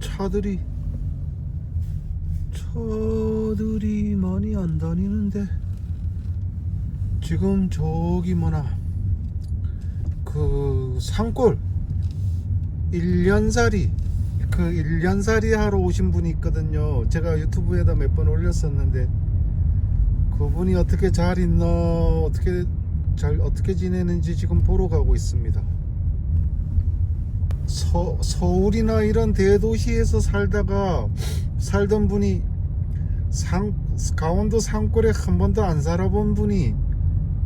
차들이 차들이 많이 안 다니는데 지금 저기 뭐나 그 산골 1년살이 그 1년살이 하러 오신 분이 있거든요. 제가 유튜브에다 몇 번 올렸었는데 그분이 어떻게 잘 있나 어떻게 잘 어떻게 지내는지 지금 보러 가고 있습니다 서, 서울이나 이런 대도시에서 살다가 살던 분이 상, 강원도 산골에 한 번도 안 살아본 분이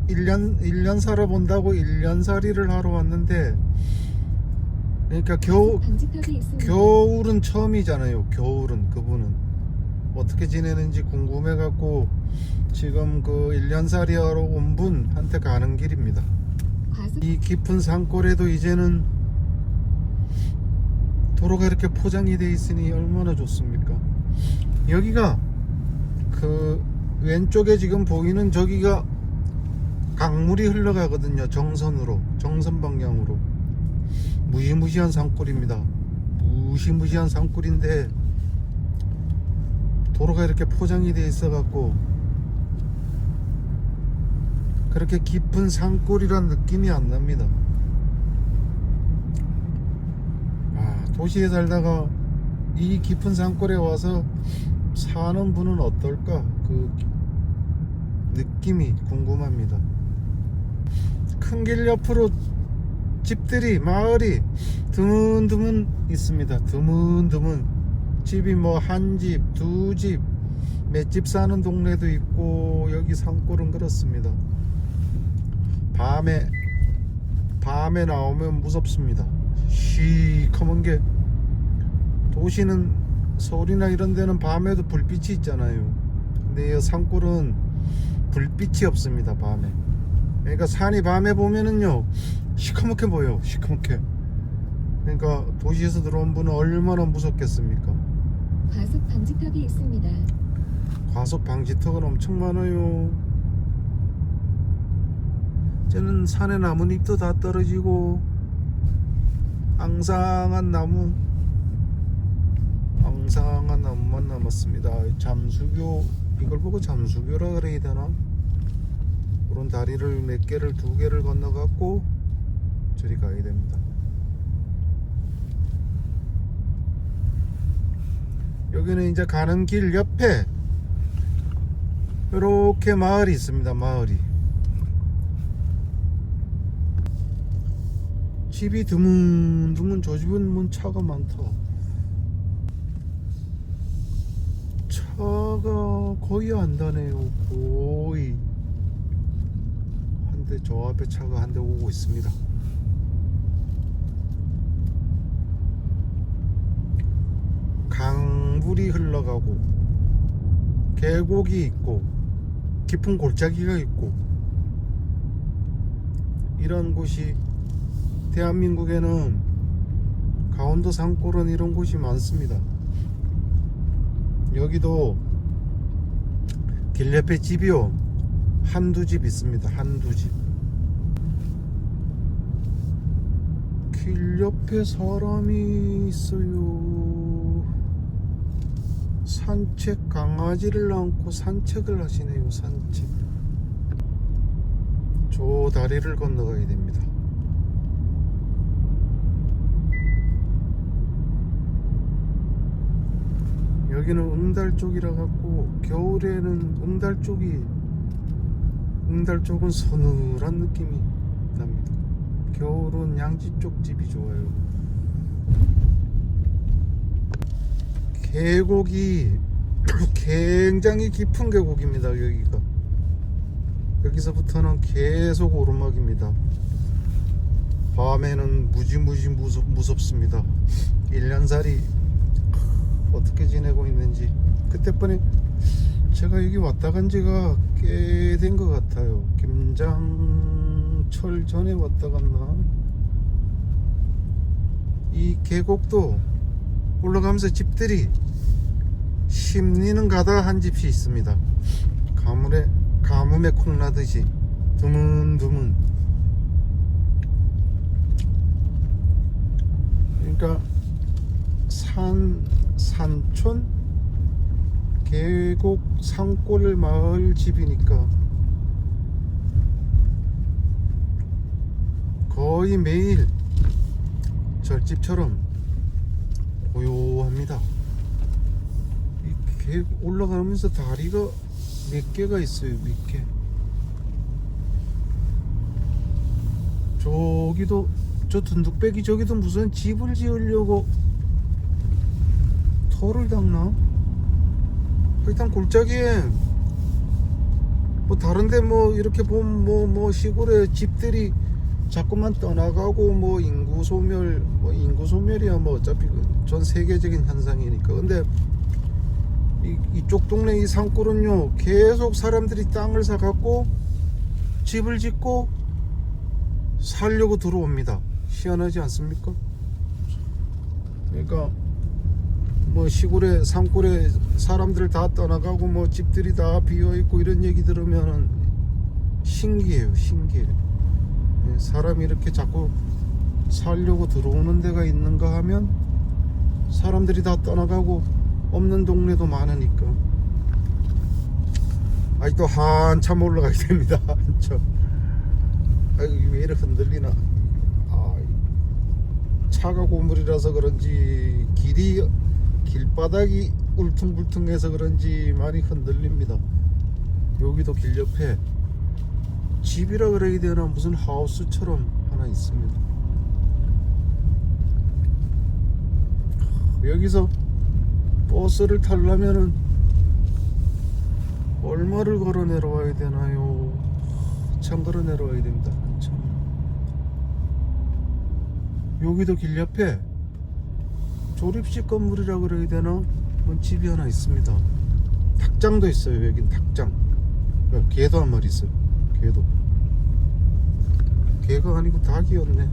1년, 1년 살아본다고 1년 살이를 하러 왔는데 그러니까 겨우. 겨울은 처음이잖아요 겨울은 그분은 어떻게 지내는지 궁금해 갖고 지금 그 1년 살이 하러 온 분한테 가는 길입니다 이 깊은 산골에도 이제는 도로가 이렇게 포장이 돼 있으니 얼마나 좋습니까? 여기가 그 왼쪽에 지금 보이는 저기가 강물이 흘러가거든요. 정선으로, 정선 방향으로. 무시무시한 산골입니다. 무시무시한 산골인데 도로가 이렇게 포장이 돼 있어 갖고 그렇게 깊은 산골이란 느낌이 안 납니다. 아, 도시에 살다가 이 깊은 산골에 와서 사는 분은 어떨까? 그 느낌이 궁금합니다. 큰 길 옆으로 집들이 마을이 드문드문 있습니다. 드문드문 집이 뭐 한 집, 두 집, 몇 집 사는 동네도 있고 여기 산골은 그렇습니다. 밤에 밤에 나오면 무섭습니다. 시커먼 게 도시는 서울이나 이런 데는 밤에도 불빛이 있잖아요. 근데 이 산골은 불빛이 없습니다. 밤에. 그러니까 산이 밤에 보면은요 시커멓게 보여. 시커멓게. 그러니까 도시에서 들어온 분은 얼마나 무섭겠습니까? 과속 방지턱이 있습니다. 과속 방지턱은 엄청 많아요. 쟤는 산에 나뭇잎도 다 떨어지고 앙상한 나무 앙상한 나무만 남았습니다. 잠수교 이걸 보고 잠수교라 그래야 되나? 그런 다리를 몇 개를 두 개를 건너갖고 저리 가야 됩니다. 여기는 이제 가는 길 옆에 이렇게 마을이 있습니다. 마을이 집이 드문드문 저 집은 뭔 차가 많다. 차가 거의 안 다네요. 거의 한 대 저 앞에 차가 한 대 오고 있습니다. 강물이 흘러가고 계곡이 있고 깊은 골짜기가 있고 이런 곳이 대한민국에는 강원도 산골은 이런 곳이 많습니다. 여기도 길 옆에 집이요 한두 집 있습니다. 한두 집. 길 옆에 사람이 있어요. 산책 강아지를 안고 산책을 하시네요. 산책. 저 다리를 건너가야 됩니다. 여기는 응달 쪽이라 갖고 겨울에는 응달 쪽이 응달 쪽은 서늘한 느낌이 납니다. 겨울은 양지 쪽 집이 좋아요. 계곡이 굉장히 깊은 계곡입니다. 여기가 여기서부터는 계속 오르막입니다. 밤에는 무지무지 무섭, 무섭습니다. 1년살이 어떻게 지내고 있는지 그때번에 제가 여기 왔다 간 지가 꽤 된 것 같아요. 김장철 전에 왔다 갔나? 이 계곡도 올라가면서 집들이 심리는 가다 한 집이 있습니다. 가물에 가뭄에 콩나듯이 드문드문. 그러니까 산 산촌 계곡 산골 마을 집이니까 거의 매일 절집처럼 고요합니다. 이 계곡 올라가면서 다리가 몇 개가 있어요, 몇 개. 저기도 저 둔둑배기 저기도 무슨 집을 지으려고 터를 닦나? 일단 골짜기에 뭐 다른데 뭐 이렇게 보면 뭐뭐 시골에 집들이 자꾸만 떠나가고 뭐 인구 소멸 뭐 인구 소멸이야 뭐 어차피 그전 세계적인 현상이니까 근데 이, 이쪽 동네 이 산골은요 계속 사람들이 땅을 사갖고 집을 짓고 살려고 들어옵니다 희한하지 않습니까? 그러니까 뭐 시골에 산골에 사람들 다 떠나가고 뭐 집들이 다 비어 있고 이런 얘기 들으면은 신기해요 신기해. 예, 사람이 이렇게 자꾸 살려고 들어오는 데가 있는가 하면 사람들이 다 떠나가고 없는 동네도 많으니까. 아직도 한참 올라가야 됩니다 한참. 아이고 왜 이렇게 흔들리나. 아, 차가 고물이라서 그런지 길이 길바닥이 울퉁불퉁해서 그런지 많이 흔들립니다 여기도 길 옆에 집이라 그래야 되나 무슨 하우스처럼 하나 있습니다 여기서 버스를 타려면은 얼마를 걸어 내려와야 되나요? 한참 걸어 내려와야 됩니다. 한참. 여기도 길 옆에 조립식 건물이라 그래야 되나? 집이 하나 있습니다. 닭장도 있어요. 여긴 닭장. 야, 개도 한 마리 있어요. 개도. 개가 아니고 닭이었네.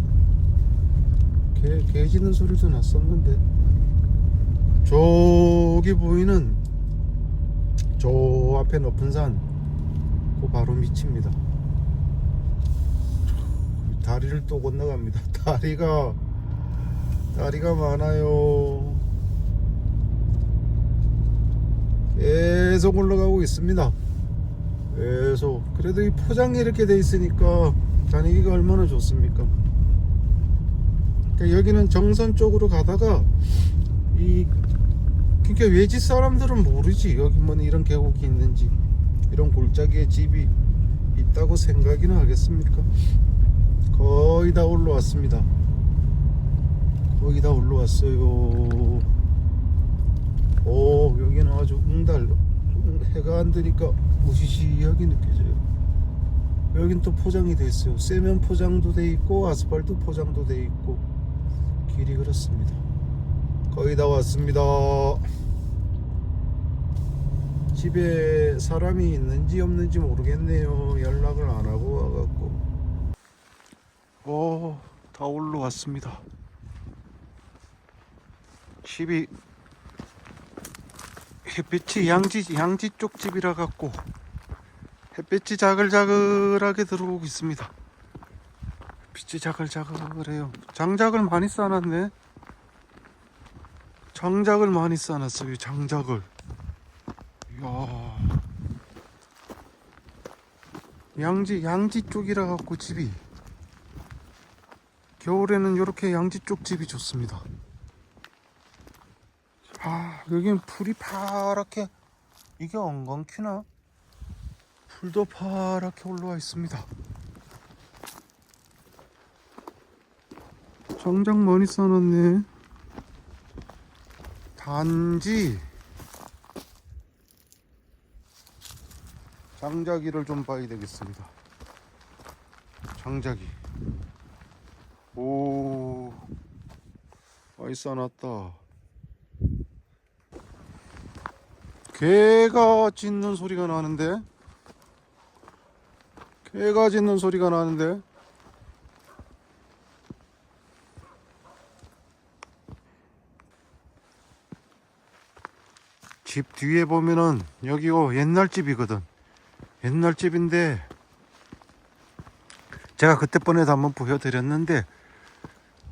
개, 개 짖는 소리도 났었는데. 저기 보이는 저 앞에 높은 산, 그 바로 밑입니다. 다리를 또 건너갑니다. 다리가 다리가 많아요. 계속 올라가고 있습니다. 계속 그래도 이 포장이 이렇게 돼 있으니까 다니기가 얼마나 좋습니까? 그러니까 여기는 정선 쪽으로 가다가 이 그러니까 외지 사람들은 모르지 여기 뭐 이런 계곡이 있는지 이런 골짜기에 집이 있다고 생각이나 하겠습니까? 거의 다 올라왔습니다. 거의 다 올라왔어요. 오 여기는 아주 응달 해가 안 드니까 무시시하게 느껴져요. 여긴 또 포장이 돼 있어요. 세면 포장도 돼 있고 아스팔트 포장도 돼 있고 길이 그렇습니다. 거의 다 왔습니다. 집에 사람이 있는지 없는지 모르겠네요. 연락을 안 하고 와갖고. 오, 다 올라왔습니다. 집이 햇빛이 양지 양지 쪽 집이라 갖고 햇빛이 자글자글하게 들어오고 있습니다. 빛이 자글자글해요. 장작을 많이 쌓아놨네. 장작을 많이 쌓아놨어요. 장작을. 이야. 양지 양지 쪽이라 갖고 집이 겨울에는 이렇게 양지 쪽 집이 좋습니다. 아 여기는 풀이 파랗게 이게 엉겅퀴나 풀도 파랗게 올라와 있습니다. 장작 많이 쌓아놨네. 단지 장자기를 좀 봐야 되겠습니다. 장자기. 오, 많이 쌓아놨다. 개가 짖는 소리가 나는데? 개가 짖는 소리가 나는데? 집 뒤에 보면은 여기고 옛날 집이거든. 옛날 집인데 제가 그때 번에도 한번 보여드렸는데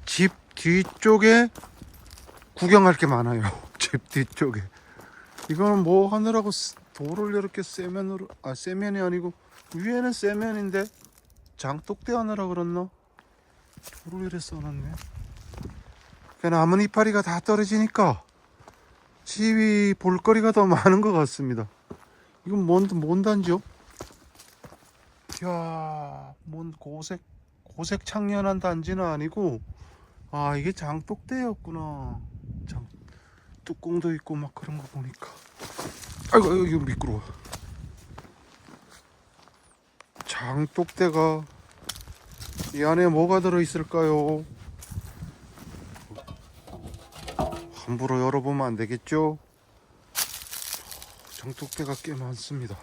집 뒤쪽에 구경할 게 많아요. 집 뒤쪽에. 이거는 뭐 하느라고 스- 돌을 이렇게 세면으로 아 세면이 아니고 위에는 세면인데 장독대 하느라 그랬나? 돌을 이렇게 써놨네. 그 나뭇 이파리가 다 떨어지니까 집이 볼거리가 더 많은 것 같습니다. 이건 뭔, 뭔 단지요? 이야, 뭔 고색, 고색 창년한 단지는 아니고, 아, 이게 장독대였구나. 장, 뚜껑도 있고 막 그런 거 보니까. 아이고, 이거 미끄러워. 장독대가 이 안에 뭐가 들어있을까요? 함부로 열어보면 안 되겠죠? 장독대가 꽤 많습니다.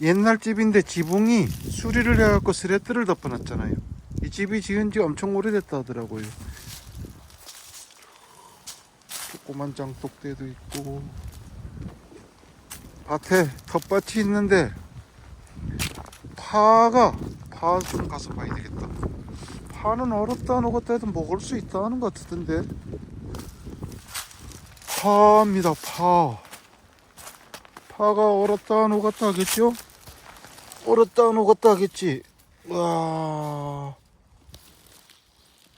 옛날 집인데 지붕이 수리를 해갖고 스레트를 덮어놨잖아요. 이 집이 지은 지 엄청 오래됐다 하더라고요. 조그만 장독대도 있고 밭에 텃밭이 있는데 파가 파 좀 가서 봐야 되겠다. 파는 얼었다 녹았다 해도 먹을 수 있다는 것 같던데 파입니다 파 파가 얼었다 녹았다 하겠죠? 얼었다 녹았다 하겠지 와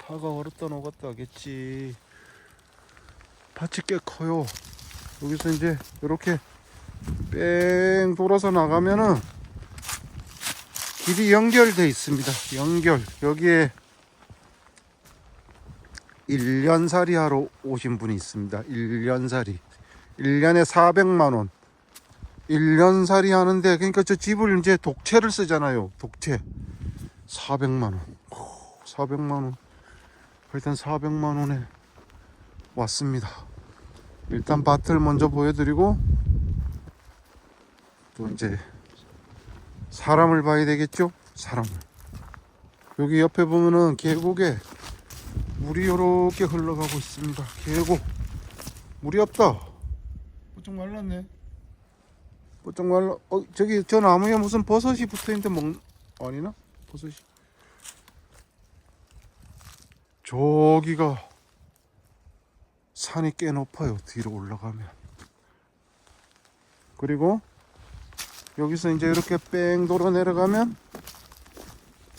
파가 얼었다 녹았다 하겠지 밭이 꽤 커요 여기서 이제 이렇게 뺑 돌아서 나가면은 길이 연결돼 있습니다 연결 여기에 1년살이 하러 오신 분이 있습니다. 1년살이. 1년에 400만원. 1년살이 하는데, 그러니까 저 집을 이제 독채를 쓰잖아요. 독채. 400만원. 400만원. 일단 400만 원에 왔습니다. 일단 밭을 먼저 보여드리고, 또 이제 사람을 봐야 되겠죠? 사람을. 여기 옆에 보면은 계곡에 물이 이렇게 흘러가고 있습니다. 계곡 물이 없다. 뽀쩍 말랐네. 뽀쩍 말라. 어 저기 저 나무에 무슨 버섯이 붙어 있는데 먹 아니나? 버섯이. 저기가 산이 꽤 높아요. 뒤로 올라가면. 그리고 여기서 이제 이렇게 뺑 돌아 내려가면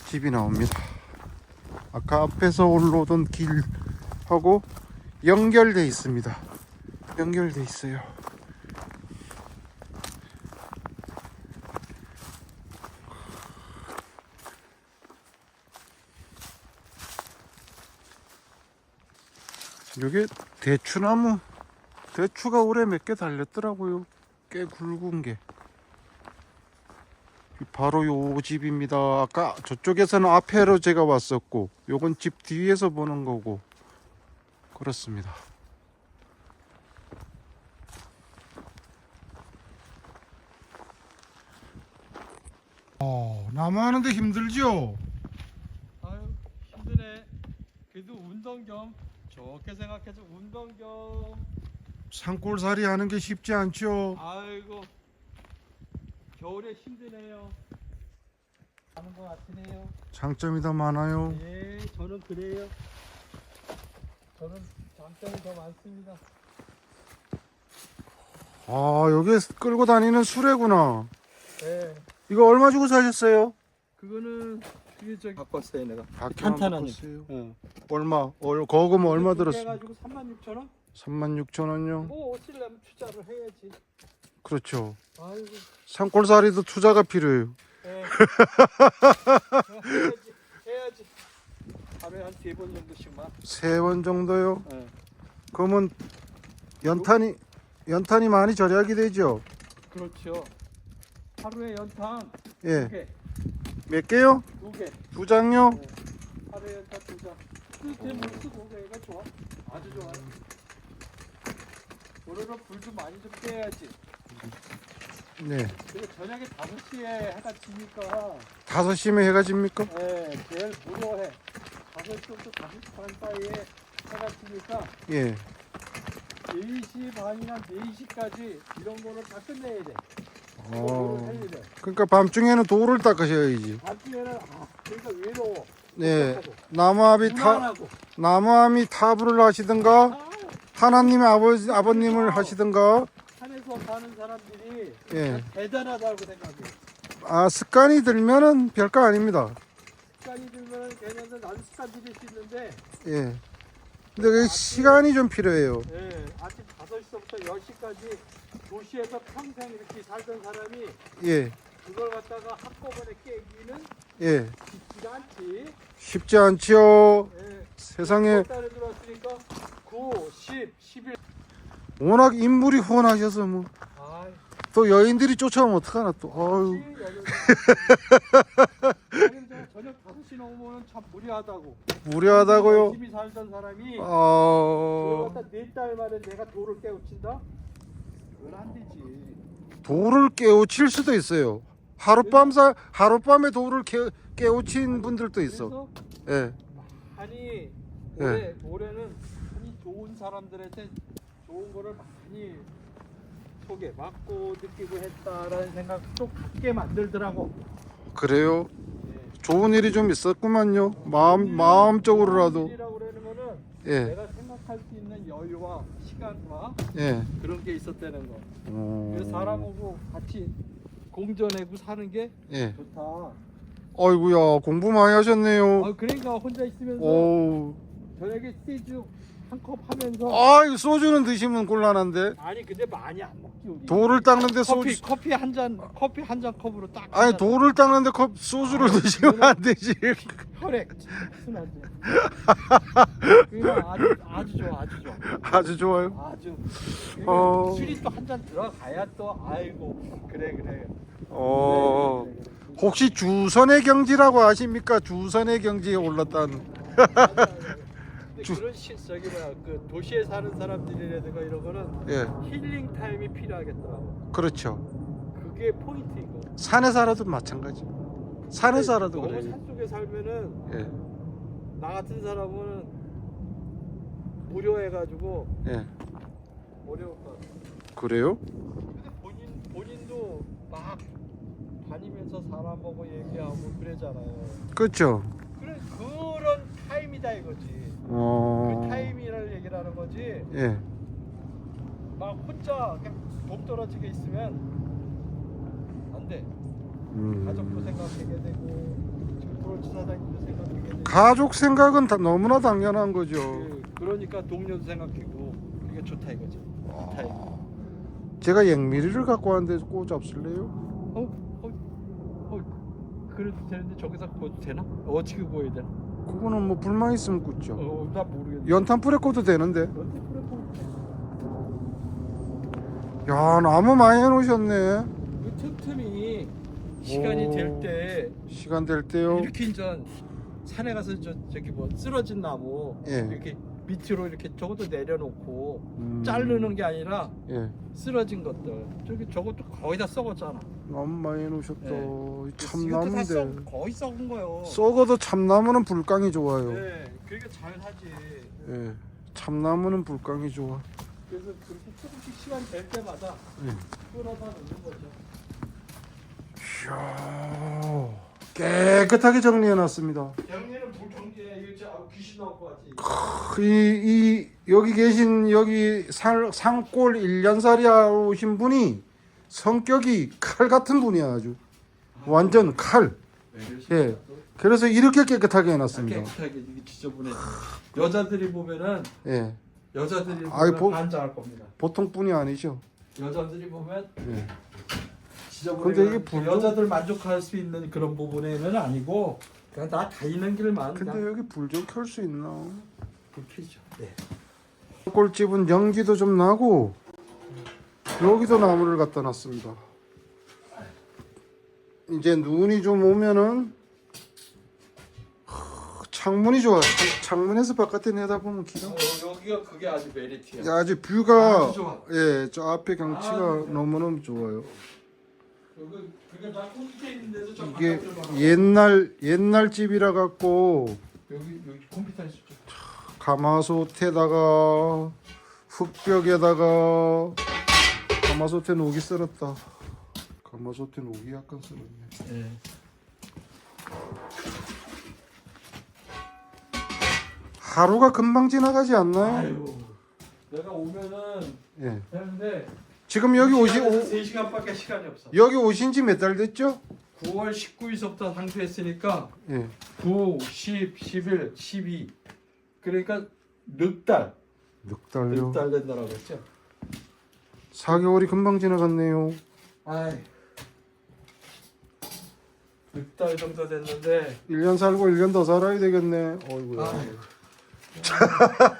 집이 나옵니다. 아까 앞에서 올라오던 길하고 연결돼 있습니다. 연결돼 있어요. 여기 대추나무 대추가 올해 몇 개 달렸더라고요. 꽤 굵은 게. 바로 요 집입니다. 아까 저쪽에서는 앞에로 제가 왔었고, 요건 집 뒤에서 보는 거고, 그렇습니다. 어, 나무 하는데 힘들죠? 아유 힘드네. 그래도 운동 겸 좋게 생각해서 운동 겸. 산골살이 하는 게 쉽지 않죠? 아이고 겨울에 힘드네요. 하는 것 같으네요. 장점이 더 많아요. 예, 저는 그래요. 저는 장점이 더 많습니다. 아, 여기 끌고 다니는 수레구나. 예, 이거 얼마 주고 사셨어요? 그거는 그게 저기 바꿨어요 내가. 바꿨어요. 응. 얼마? 얼, 거금 얼마 들었어요? 해가지고 3만 6천 원? 36,000원요? 뭐 어찌려면 투자를 해야지. 그렇죠. 아이고. 산골살이도 투자가 필요해요. 예. 해야지, 해야지. 하루에 한 세 번 정도씩만. 세 번 정도요? 예. 그러면 연탄이 연탄이 많이 절약이 되죠? 그렇죠. 하루에 연탄 두 예. 개, 몇 개요? 두 개. 두 장요? 하루에 연탄 두 장. 그제물 쓰고 얘가 좋아. 아주 좋아요. 오늘은 불도 많이 좀 떼야지. 네. 그리고 저녁에 5시에 해가 지니까 다섯 시면 해가 집니까? 예, 제일 무료해. 5시부터 5시 반 사이에 해가 지니까 예. 4시 반이나 4시까지 이런 거를 다 끝내야 돼. 어. 그러니까 밤중에는 돌을 닦으셔야지. 밤중에는 아, 그러니까 외로워. 네. 나무아비 타. 나무아미 타부를 하시든가 아, 하나님의 아버지 아버님을 하시든가 산에서 사는 사람들이 예. 대단하다고 생각해. 아 습관이 들면은 별거 아닙니다. 습관이 들면 걔네들 나도 습관 들일 수 있는데 예. 근데 그 시간이 좀 필요해요. 예, 아침 5시부터 10시까지 도시에서 평생 이렇게 살던 사람이 예. 그걸 갖다가 한꺼번에 깨기는 예. 쉽지가 않지. 쉽지 않지요. 예. 세상에 달에 들어왔으니까 9, 10, 11. 워낙 인물이 훤하셔서 뭐또 아이, 여인들이 쫓아오면 어떡하나 또. 아유. 저녁 5시 넘으면 참 무리하다고. 무료하다고요. 열심히 살던 사람이 그걸 아 갖다 네달 만에 내가 돌을 깨우친다? 돌을 깨우칠 수도 있어요. 하룻밤 사 하룻밤에 돌을 깨, 깨우친 분들도 있어. 예. 아니 예. 올해 올해는 아니 좋은 사람들한테 좋은 거를 많이 맞고 느끼고 했다라는 생각도 갖게 만들더라고. 그래요. 예. 좋은 일이 좀 있었구만요. 마음 마음적으로라도. 일이라고 그러는 거는 예. 내가 생각할 수 있는 여유와 시간과 예. 그런 게 있었다는 거. 어... 그래서 사람하고 같이 공존하고 사는 게 예. 좋다. 아이고야 공부 많이 하셨네요. 아 그러니까 혼자 있으면서 오. 저녁에 스테이지 한 컵 하면서 아 소주는 드시면 곤란한데 아니 근데 많이 안 먹지 우리. 돌을 닦는데 커피 소주. 커피 한 잔 커피 한 잔 컵으로 딱 아니 돌을 닦는데 컵 소주를 드시면 안 되지. 혈액 순환제. 아주 아주 좋아 아주 좋아 아주 좋아요. 아주. 어. 술이 또 한 잔 들어가야 또 아이고 그래 그래. 어. 혹시 주선의 경지라고 아십니까? 주선의 경지에 올랐다는. 근데 주- 그런 시 저기 뭐야 그 도시에 사는 사람들이라든가 이런 거는 예. 힐링 타임이 필요하겠더라고. 그렇죠. 그게 포인트이고. 산에 살아도 마찬가지. 산에 살아도 너무 그래요. 산 쪽에 살면은 예. 나 같은 사람은 무료해가지고 예. 어려울 것 같아. 그래요? 근데 본인 본인도 막 다니면서 사람하고 얘기하고 그러잖아요. 그렇죠. 그래 그런 타임이다 이거지. 어. 그 타임이라는 얘기를 하는 거지. 예. 막 혼자 그냥 동떨어지게 있으면 안 돼. 가족도 음. 생각하게 되고 지금 도로지사장님도 생각하게 되고. 가족 생각은 다 너무나 당연한 거죠. 그, 그러니까 동료도 생각하고 그게 좋다 이거지. 그 타임. 제가 앵미리를 갖고 왔는데 꽂 잡술래요? 어, 어, 어, 그래도 되는데 저기서 꽂도 되나? 어떻게 보여야 되나? 그거는 뭐 불만 있으면 꽂죠. 어, 나 모르겠네. 연탄 꽂도 되는데. 그래 보이지? 야 나무 많이 해놓으셨네. 그 틈틈이 시간이 오. 될 때 시간 될 때요. 이렇게 이제 산에 가서 저 저기 뭐 쓰러진 나무 예. 이렇게 밑으로 이렇게 저것도 내려놓고 음. 자르는 게 아니라 예. 쓰러진 것들 저기 저것도 거의 다 썩었잖아. 나무 많이 해놓으셨다. 네. 이것도 다 참나무인데. 썩, 거의 썩은 거요. 썩어도 참나무는 불깡이 좋아요. 네, 그러니까 잘 하지. 예. 참나무는 불깡이 좋아. 그래서 그렇게 조금씩 시간 될 때마다 예. 끌어다 놓는 거죠. 이야. 깨끗하게 정리해 놨습니다. 양념은 물 정지해 이거 진짜 아우, 귀신 나올 것 같지. 이, 이 여기 계신 여기 살, 산골 1년살이 오신 분이 성격이 칼 같은 분이야 아주 완전 칼 예. 그래서 이렇게 깨끗하게 해놨습니다 깨끗하게 이게 지저분해. 여자들이 보면은 예. 여자들이 아이, 보면 보- 반장할 겁니다. 보통 분이 아니죠 여자들이 보면 예. 지저분해. 근데 이게 불도- 여자들 만족할 수 있는 그런 부분에는 아니고 그냥 나 다니는 길만 근데 그냥 여기 불 좀 켤 수 있나 불쾌죠. 네. 꼴집은 연기도 좀 나고 여기도 나무를 갖다 놨습니다 이제 눈이 좀 오면은 하, 창문이 좋아 창- 창문에서 바깥에 내다보면 기가 어, 여기가 그게 아주 메리트야. 야, 아주 뷰가 아주 좋아. 예, 저 앞에 경치가 아주 좋아. 너무너무 좋아요. 여기 그게 나 컴퓨터 있는데도 저 이게 바깥으로. 옛날 옛날 집이라 갖고 여기 여기 컴퓨터 있었죠. 가마솥에다가 흙벽에다가 가마솥에 녹이 썰었다. 가마솥에 녹이 약간 썰었네. 네. 하루가 금방 지나가지 않나요? 아유, 내가 오면은 예. 되는데 지금 여기 오시 오, 3시간밖에 시간이 없어. 여기 오신 지 몇 달 됐죠? 9월 19일서부터 상주했으니까 예. 9, 10, 11, 12 그러니까 넉 달, 넉 달요. 넉 달 된다라고 했죠. 4개월이 금방 지나갔네요. 아이, 넉 달 정도 됐는데 1년 살고 1년 더 살아야 되겠네. 어이구야. 아유,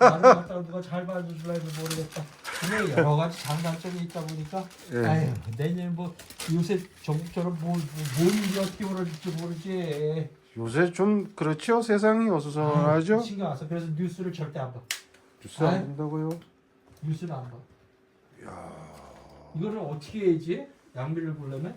나를 갖다가 누가 잘 봐주실지 모르겠다. 근데 여러 가지 장단점이 있다 보니까 예. 아유 내년 뭐 요새 정부처럼 뭐, 뭐 뭔지 어떻게 오를지 모르지. 요새 좀 그렇죠. 세상이 어수선하죠. 신경 안 써. 그래서 뉴스를 절대 안 봐. 뉴스 안 아유. 본다고요? 뉴스는 안 봐. 이거를 어떻게 해야지? 양미를 보려면?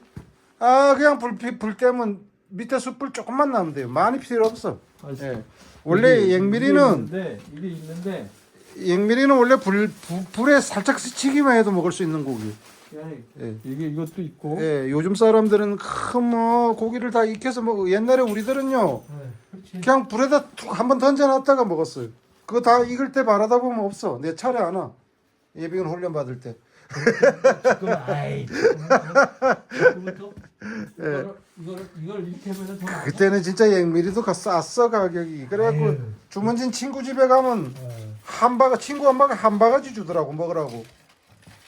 아 그냥 불, 피- 불 때면 밑에 숯불 조금만 나면 돼요. 많이 필요 없어. 예. 원래 이게- 앵미리는 이게 있는데, 이게 있는데 앵미리는 원래 불, 불 불에 살짝 스치기만 해도 먹을 수 있는 고기. 야, 예. 이게 이것도 있고 예, 요즘 사람들은 큰뭐 고기를 다 익혀서 먹. 옛날에 우리들은요 네. 그냥 불에다 툭 한번 던져놨다가 먹었어요. 그거 다 익을 때 바라다 보면 없어. 내 차례 안 와. 예비군 훈련 받을 때. 지금 아이 이걸 이렇게 더. 예. 그때는 진짜 앵미리도 가 쌌어 가격이. 그래갖고. 주문진 친구 집에 가면 어. 한 바가 친구 한 바가 한 바가지 주더라고 먹으라고.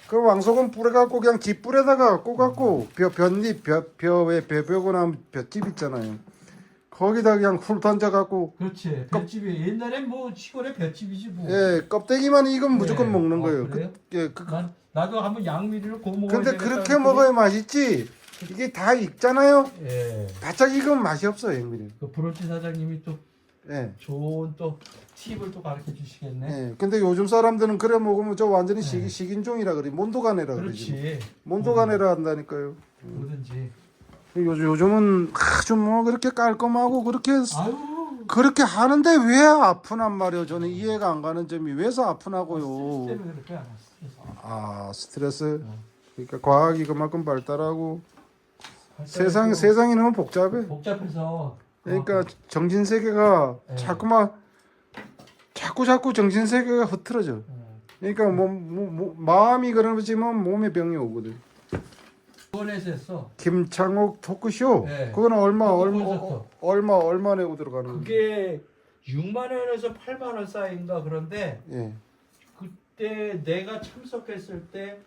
그 왕소금 뿌려갖고 그냥 깃불에다가 꽂갖고 벼 벼잎 벼벼왜 벼벼거나 벼집 있잖아요. 거기다 그냥 훌 던져갖고 그렇지. 볏집이 옛날에 뭐 시골에 볏집이지 뭐. 예 껍데기만 익으면 무조건 네. 먹는 어, 거예요. 그래요? 그, 예, 그, 난 나도 한번 양미리를 먹어야 근데 그렇게 먹어야 맛있지. 이게 다 익잖아요. 예. 바짝 익으면 맛이 없어요, 앵미리. 그 브로치 사장님이 또 예. 좋은 또 팁을 또 가르쳐 주시겠네. 예. 근데 요즘 사람들은 그래 먹으면 저 완전히 네. 식, 식인종이라 그래. 몬도가네라 그러지. 몬도가네라 한다니까요. 뭐든지. 요즘 요즘은 아주 뭐 그렇게 깔끔하고 그렇게 아유. 그렇게 하는데 왜 아프단 말이에요. 저는 이해가 안 가는 점이 왜서. 때문에 그렇게 안 했어. 아 스트레스. 그러니까 과학이 그만큼 발달하고 세상 세상이 너무 복잡해. 복잡해서 그러니까 정신 세계가 네. 자꾸만 자꾸 자꾸 정신 세계가 흐트러져. 어. 그러니까 뭐, 뭐, 뭐 마음이 그러지만 몸에 병이 오거든. 수원에서 했어. 김창옥 토크쇼. 네. 그거는 얼마 얼마 콘서트. 어, 얼마 얼마 내고 들어가는 거예요? 그게 6만 원에서 8만 원 사이인가 그런데 예. 그때 내가 참석했을 때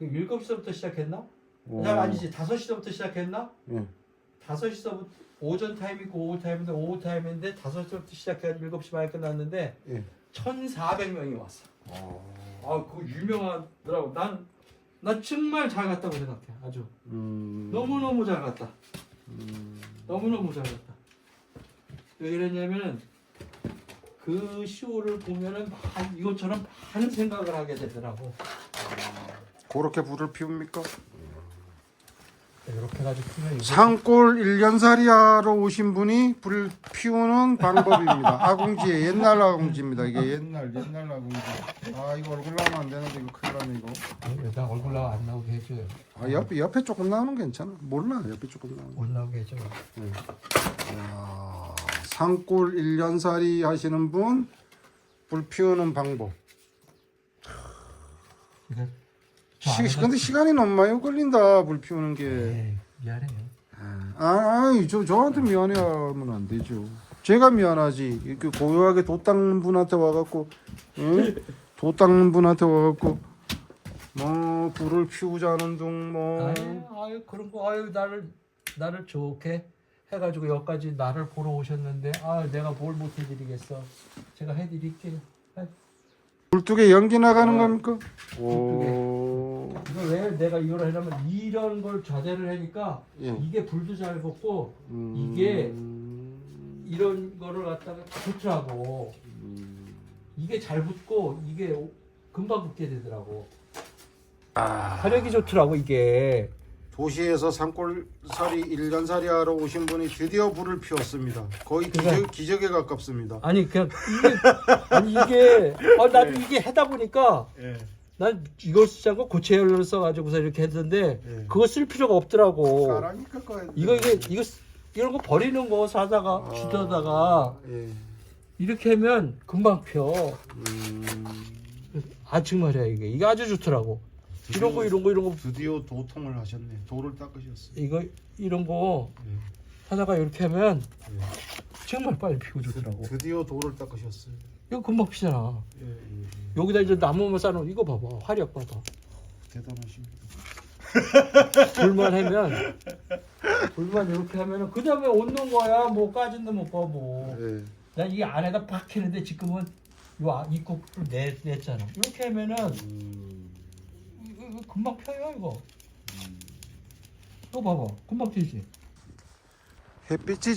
7시부터 시작했나? 오. 아, 아니지 5시부터 시작했나? 예. 5시부터 오전 타임 있고 오후 타임인데 오후 타임인데 5시부터 시작해가지고 7시 반에 끝났는데 예. 1,400명이 왔어. 아, 그거 유명하더라고. 난, 난 정말 잘 갔다고 생각해. 아주. 음. 너무너무 잘 갔다. 음. 너무너무 잘 갔다. 왜 그랬냐면은 그 쇼를 보면은 막 이것처럼 많은 생각을 하게 되더라고. 그렇게 불을 피웁니까? 이렇게 가지고 피면 이거 산골 1년살이 하러 오신 분이 불 피우는 방법입니다. 아궁지 옛날 아궁지입니다. 이게 옛날 옛날 아궁지. 아 이거 얼굴 나오면 안 되는데 이거 큰일 나네 이거. 일단 얼굴 나와 안 나오게 해줘요. 아 옆에 옆에 조금 나오는 괜찮아. 몰라 옆에 조금 나오는. 못 나오게 해줘. 야, 산골 1년살이 하시는 분 불 피우는 방법. 저 시, 안에서- 근데 시간이 너무 많이 걸린다 불 피우는 게. 에이, 미안해요. 아, 아이, 저 저한테 미안해하면 안 되죠. 제가 미안하지. 이렇게 고요하게 도 닦는 분한테 와갖고, 응? 도 닦는 분한테 와갖고, 뭐 불을 피우자는 둥, 뭐. 아유, 아유 그런 거 아유 나를 나를 좋게 해가지고 여기까지 나를 보러 오셨는데 아 내가 뭘 못 해드리겠어. 제가 해드릴게요. 아유, 불뚝에 연기 나가는 어. 겁니까? 오, 이거 왜 내가 이걸 하려면 이런 걸 자제를 하니까 예. 이게 불도 잘 붙고 음, 이게 이런 거를 갖다가 좋더라고. 음. 이게 잘 붙고 이게 오- 금방 붙게 되더라고. 아, 화력이 좋더라고 이게. 도시에서 산골살이 1년살이 하러 오신 분이 드디어 불을 피웠습니다. 거의. 기적, 기적에 가깝습니다. 아니 그냥 이게 아니 이게 아 나도 이게 하다 보니까 예. 난 이걸 쓰자고 고체 연료를 써가지고서 이렇게 했는데 예. 그거 쓸 필요가 없더라고. 꺼야. 이거 이게 이거 쓰- 이런 거 버리는 거 사다가 주다다가 예. 이렇게 하면 금방 펴. 음, 아 정말이야 이게 이게 아주 좋더라고. 이런 거 이런 거 이런 거 드디어 도통을 하셨네. 돌을 닦으셨어. 이거 이런 거 예, 하다가 이렇게 하면 예. 정말 빨리 피고 좋더라고. 드디어 돌을 닦으셨어요. 이거 금방 피잖아. 예, 예, 예. 여기다 이제 나무만 쌓아놓은 이거 봐봐 화력 봐봐. 대단하십니다. 불만 하면 불만 이렇게 하면은 그 다음에 얻는 거야 뭐 까진 놈 없고 뭐. 예. 난 이 안에다 팍 했는데 지금은 요 아- 입구를 내, 냈잖아. 이렇게 하면은 음, 이거, 금방 펴요 이거. 이거 봐봐 금방 펴지. 햇빛이